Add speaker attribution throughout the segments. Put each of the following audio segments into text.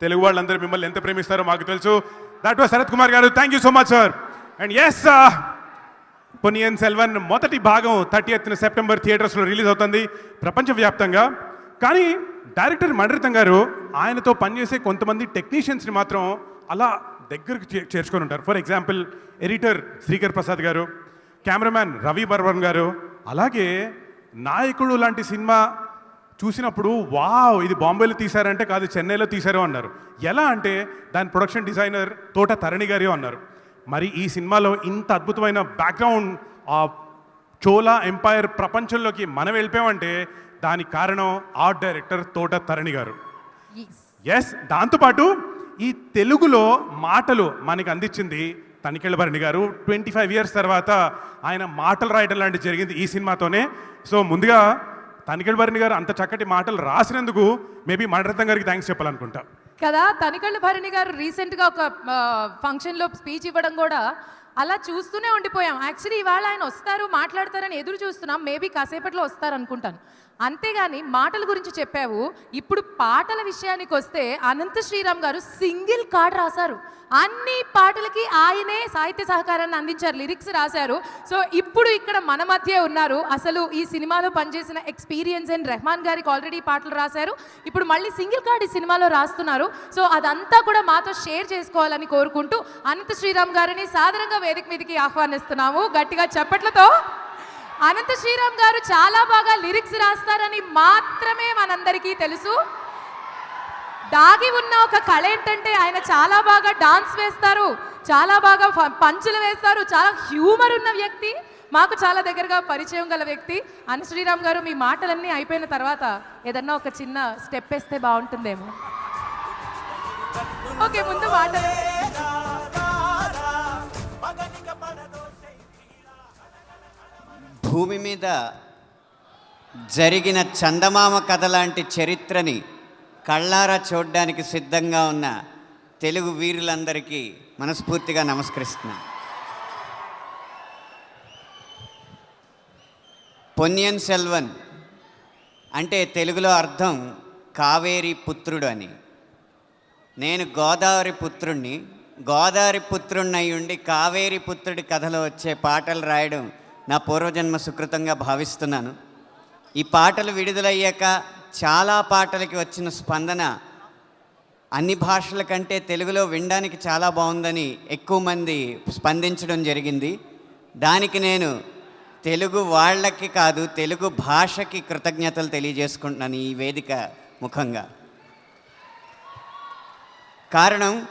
Speaker 1: తెలుగు వాళ్ళందరూ మిమ్మల్ని ఎంత ప్రేమిస్తారో మాకు తెలుసు. That was Sarath Kumar garu. Thank you so much sir and yes Ponniyin Selvan మొదటి భాగం థర్టీ ఎత్న సెప్టెంబర్ థియేటర్స్లో రిలీజ్ అవుతుంది ప్రపంచవ్యాప్తంగా. కానీ డైరెక్టర్ మండరితం గారు ఆయనతో పనిచేసే కొంతమంది టెక్నీషియన్స్ని మాత్రం అలా దగ్గరకు చే- చేర్చుకొని ఉంటారు. For example editor Srikar Prasad garu cameraman Ravi బర్వన్ గారు అలాగే నాయకుడు లాంటి సినిమా చూసినప్పుడు వావ్ ఇది బాంబేలో తీశారంటే కాదు చెన్నైలో తీశారు అన్నారు. ఎలా అంటే దాని ప్రొడక్షన్ డిజైనర్ తోట తరణి గారు అన్నారు. మరి ఈ సినిమాలో ఇంత అద్భుతమైన బ్యాక్గ్రౌండ్ ఆ చోలా ఎంపైర్ ప్రపంచంలోకి మనం వెళ్ళిపోయామంటే దానికి కారణం ఆర్ట్ డైరెక్టర్ తోట తరణి గారు. ఎస్ దాంతోపాటు ఈ తెలుగులో మాటలు మనకి అందించింది Tanikella Bharani garu. Twenty five years తర్వాత ఆయన మాటలు రాయడం లాంటివి జరిగింది ఈ సినిమాతోనే. సో ముందుగా తనికెళ్ళ భరణి గారు అంత చక్కటి మాటలు రాసినందుకు మేబీ మణరత్నం గారికి థ్యాంక్స్ చెప్పాలనుకుంటా.
Speaker 2: కదా తనికళ్ళ భరణి గారు రీసెంట్గా ఒక ఫంక్షన్లో స్పీచ్ ఇవ్వడం కూడా అలా చూస్తూనే ఉండిపోయాం. యాక్చువల్లీ ఇవాళ ఆయన వస్తారు మాట్లాడతారని ఎదురు చూస్తున్నాం. మేబీ కాసేపట్లో వస్తారు అనుకుంటాను అంతేగాని మాటల గురించి చెప్పావు. ఇప్పుడు పాటల విషయానికి వస్తే అనంత శ్రీరామ్ గారు సింగిల్ కార్డ్ రాశారు. అన్ని పాటలకి ఆయనే సాహిత్య సహకారాన్ని అందించారు లిరిక్స్ రాశారు. సో ఇప్పుడు ఇక్కడ మన మధ్య ఉన్నారు. అసలు ఈ సినిమాలో పనిచేసిన ఎక్స్పీరియన్స్ అండ్ రెహమాన్ గారికి ఆల్రెడీ పాటలు రాశారు. ఇప్పుడు మళ్ళీ సింగిల్ కార్డ్ ఈ సినిమాలో రాస్తున్నారు. సో అదంతా కూడా మాతో షేర్ చేసుకోవాలని కోరుకుంటూ అనంత శ్రీరామ్ గారిని సాధారణంగా వేదిక మీదకి ఆహ్వానిస్తున్నాము. గట్టిగా చప్పట్లతో అనంత శ్రీరామ్ గారు చాలా బాగా లిరిక్స్ రాస్తారని మాత్రమే మనందరికీ తెలుసు. దాగి ఉన్న ఒక కళ ఏంటంటే ఆయన చాలా బాగా డాన్స్ వేస్తారు చాలా బాగా పంచులు వేస్తారు చాలా హ్యూమర్ ఉన్న వ్యక్తి మాకు చాలా దగ్గరగా పరిచయం గల వ్యక్తి. అను శ్రీరామ్ గారు మీ మాటలన్నీ అయిపోయిన తర్వాత ఏదన్నా ఒక చిన్న స్టెప్ వేస్తే బాగుంటుందేమో. ఓకే ముందు మాటలు.
Speaker 3: భూమి మీద జరిగిన చందమామ కథ లాంటి చరిత్రని కళ్ళారా చూడడానికి సిద్ధంగా ఉన్న తెలుగు వీరులందరికీ మనస్ఫూర్తిగా నమస్కరిస్తున్నా. పొన్యన్ సెల్వన్ అంటే తెలుగులో అర్థం కావేరి పుత్రుడు అని. నేను గోదావరి పుత్రుణ్ణి గోదావరి పుత్రుణ్ణి ఉండి కావేరి పుత్రుడి కథలో వచ్చే పాటలు రాయడం నా పూర్వజన్మ సుకృతంగా భావిస్తున్నాను. ఈ పాటలు విడుదలయ్యాక చాలా పాటలకి వచ్చిన స్పందన అన్ని భాషల కంటే తెలుగులో వినడానికి చాలా బాగుందని ఎక్కువ మంది స్పందించడం జరిగింది. దానికి నేను తెలుగు వాళ్ళకి కాదు తెలుగు భాషకి కృతజ్ఞతలు తెలియజేసుకుంటున్నాను ఈ వేదిక ముఖంగా. కారణం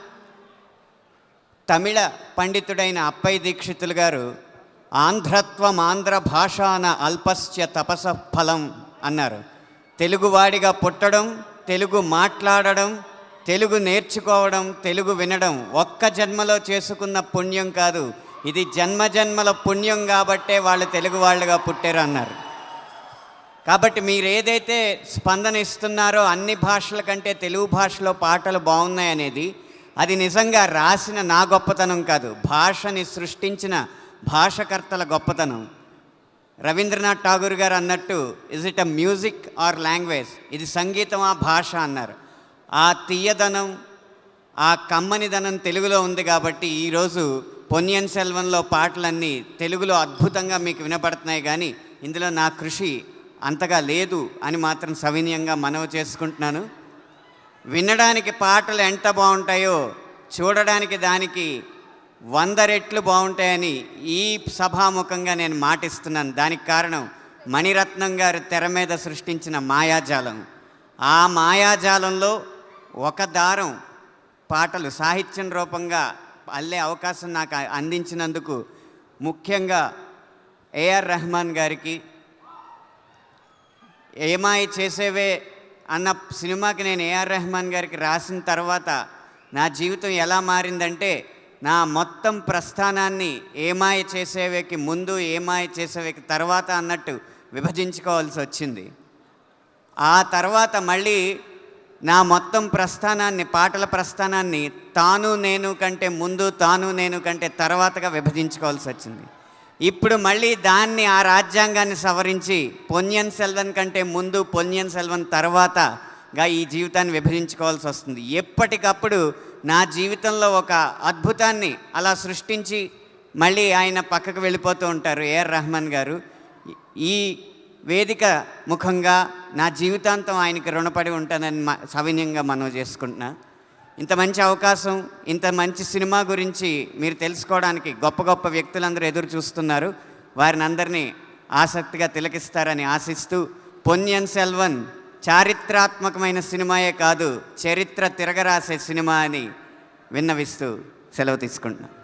Speaker 3: తమిళ పండితుడైన అప్పయ్య దీక్షితులు గారు ఆంధ్రత్వం ఆంధ్ర భాషాన అల్పస్య తపస ఫలం అన్నారు. తెలుగువాడిగా పుట్టడం తెలుగు మాట్లాడడం తెలుగు నేర్చుకోవడం తెలుగు వినడం ఒక్క జన్మలో చేసుకున్న పుణ్యం కాదు. ఇది జన్మ జన్మల పుణ్యం కాబట్టే వాళ్ళు తెలుగు వాళ్ళుగా పుట్టారు అన్నారు. కాబట్టి మీరు ఏదైతే స్పందన ఇస్తున్నారో అన్ని భాషల కంటే తెలుగు భాషలో పాటలు బాగున్నాయి అనేది అది నిజంగా రాసిన నా గొప్పతనం కాదు. భాషని సృష్టించిన భాషకర్తల గొప్పతనం. రవీంద్రనాథ్ ఠాగూర్ గారు అన్నట్టు is it a music or language ఇది సంగీతమా భాష అన్నారు. ఆ తీయదనం ఆ కమ్మనిదనం తెలుగులో ఉంది కాబట్టి ఈరోజు పొన్నియన్ సెల్వన్లో పాటలన్నీ తెలుగులో అద్భుతంగా మీకు వినపడుతున్నాయి కానీ ఇందులో నా కృషి అంతగా లేదు అని మాత్రం సవినయంగా మనవి చేసుకుంటున్నాను. వినడానికి పాటలు ఎంత బాగుంటాయో చూడడానికి దానికి వంద రెట్లు బాగుంటాయని ఈ సభాముఖంగా నేను మాటిస్తున్నాను. దానికి కారణం మణిరత్నం గారు తెర మీద సృష్టించిన మాయాజాలం. ఆ మాయాజాలంలో ఒక దారం పాటలు సాహిత్యం రూపంగా అల్లే అవకాశం నాకు అందించినందుకు ముఖ్యంగా ఏఆర్ రెహమాన్ గారికి ఏమాయి చేసేవే అన్న సినిమాకి నేను ఏఆర్ రెహమాన్ గారికి రాసిన తర్వాత నా జీవితం ఎలా మారిందంటే నా మొత్తం ప్రస్థానాన్ని ఏమాయ చేసేవేకి ముందు ఏమాయ చేసేవేకి తర్వాత అన్నట్టు విభజించుకోవాల్సి వచ్చింది. ఆ తర్వాత మళ్ళీ నా మొత్తం ప్రస్థానాన్ని పాటల ప్రస్థానాన్ని తాను నేను కంటే ముందు తాను నేను కంటే తర్వాతగా విభజించుకోవాల్సి వచ్చింది. ఇప్పుడు మళ్ళీ దాన్ని ఆ రాజ్యాంగాన్ని సవరించి పొన్యన్ సెల్వన్ కంటే ముందు పొన్యన్ సెల్వన్ తర్వాతగా ఈ జీవితాన్ని విభజించుకోవాల్సి వస్తుంది. ఎప్పటికప్పుడు నా జీవితంలో ఒక అద్భుతాన్ని అలా సృష్టించి మళ్ళీ ఆయన పక్కకు వెళ్ళిపోతూ ఉంటారు ఏఆర్ రెహమాన్ గారు. ఈ వేదిక ముఖంగా నా జీవితాంతం ఆయనకి రుణపడి ఉంటానని మ- సవినయంగా మనవి చేసుకుంటున్నా. ఇంత మంచి అవకాశం ఇంత మంచి సినిమా గురించి మీరు తెలుసుకోవడానికి గొప్ప గొప్ప వ్యక్తులందరూ ఎదురు చూస్తున్నారు. వారిని అందరినీ ఆసక్తిగా తిలకిస్తారని ఆశిస్తూ పొన్యన్ సెల్వన్ చారిత్రాత్మకమైన సినిమాయే కాదు చరిత్ర తిరగరాసే సినిమా అని విన్నవిస్తూ సెలవు తీసుకుంటున్నాను